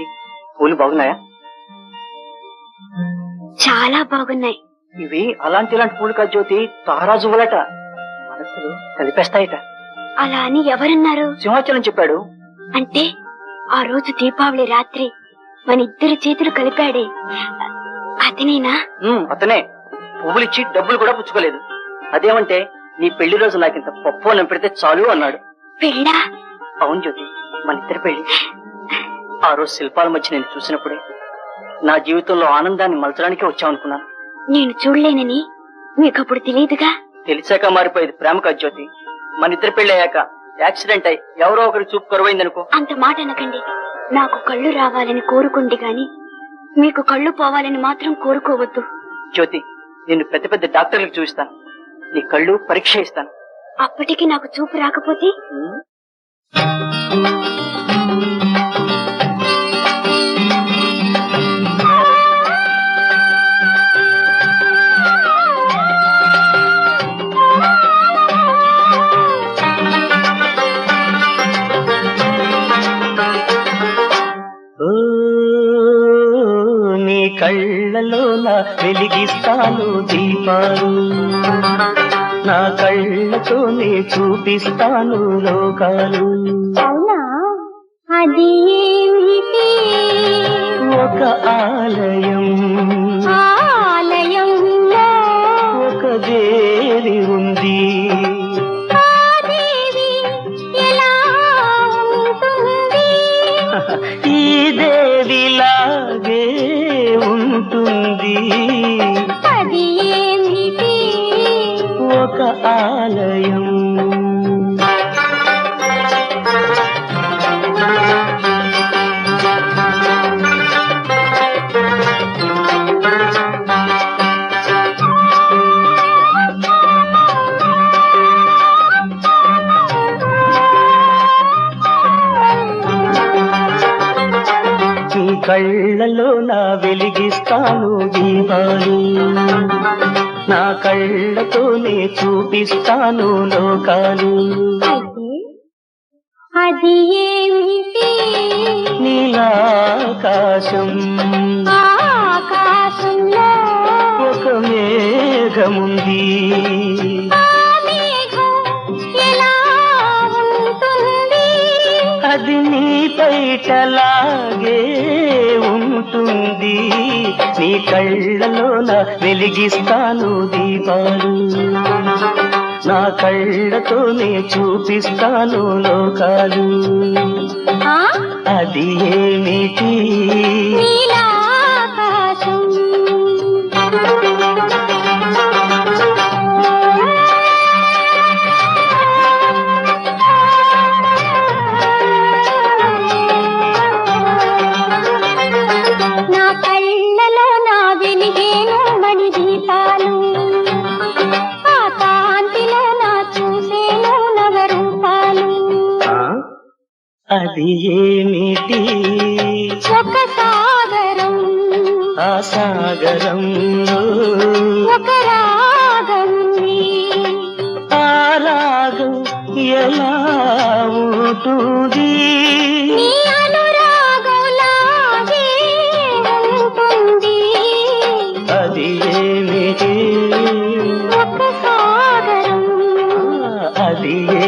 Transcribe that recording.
జ్యోతి పూలు బాగున్నాయా? చాలా బాగున్నాయి. ఇవి అలాంటి ఇలాంటి పూలు కాదు జ్యోతి తారాజువులట మనసులు కలిపేస్తాయట. అలా అని ఎవరన్నారు? సింహాచలం చెప్పాడు. అంటే ఆ రోజు దీపావళి రాత్రి మన ఇద్దరు చేతులు కలిపాడే అతనేనా? అతనే. పువ్వులిచ్చి డబ్బులు కూడా పుచ్చుకోలేదు. అదేమంటే నీ పెళ్ళి రోజు నాకింత పప్పు అన్నం పెడితే చాలు అన్నాడు. పెళ్ళా? అవును జ్యోతి మన ఇద్దరి పెళ్ళి ఆ రోజు శిల్పాల మధ్య నేను చూసినప్పుడే నా జీవితంలో ఆనందాన్ని మలచడానికే వచ్చామనుకున్నాను నేను చూడలేనని మీకప్పుడు తెలియదుగా? తెలిసాక మారిపోయేది ప్రేమ జ్యోతి. మన ఇద్దరి పెళ్ళి అయ్యాక యాక్సిడెంట్ అయి ఎవరో ఒకరి చూపు కరువైందనుకో. అంత మాట అనకండి. నాకు కళ్ళు రావాలని కోరుకుంది గాని మీకు కళ్ళు పోవాలని మాత్రం కోరుకోవద్దు. జ్యోతి నిన్ను పెద్ద పెద్ద డాక్టర్లకు చూపిస్తాను. నీ కళ్ళు పరీక్ష ఇస్తాను. అప్పటికి నాకు చూపు రాకపోతే? నీ కళ్ళలో నా వెలిగిస్తాను దీపాలు. నా కళ్ళతోనే చూపిస్తాను లోకాలు. అది ఒక ఆలయం అది ఒక ఆలయం. కళ్ళలో నా వెలిగిస్తాను దీపాలు నా కళ్ళతోనే చూపిస్తాను లోకాలు. అది ఏమిటి? నీలాకాశం ఆకాశంలో ఒక మేఘముంది. పైటలాగే ఉంటుంది. నీ కళ్ళలోన వెలిగిస్తాను దీపాలు. నా కళ్ళతోనే చూపిస్తాను లోకాలు. అది ఏమిటి? అది ఏమిటి ఒక సాగరం. ఆ సాగరంలో ఒక రాగం. ఆ రాగం ఎలా ఉంటుంది? అది ఏమిటి? అది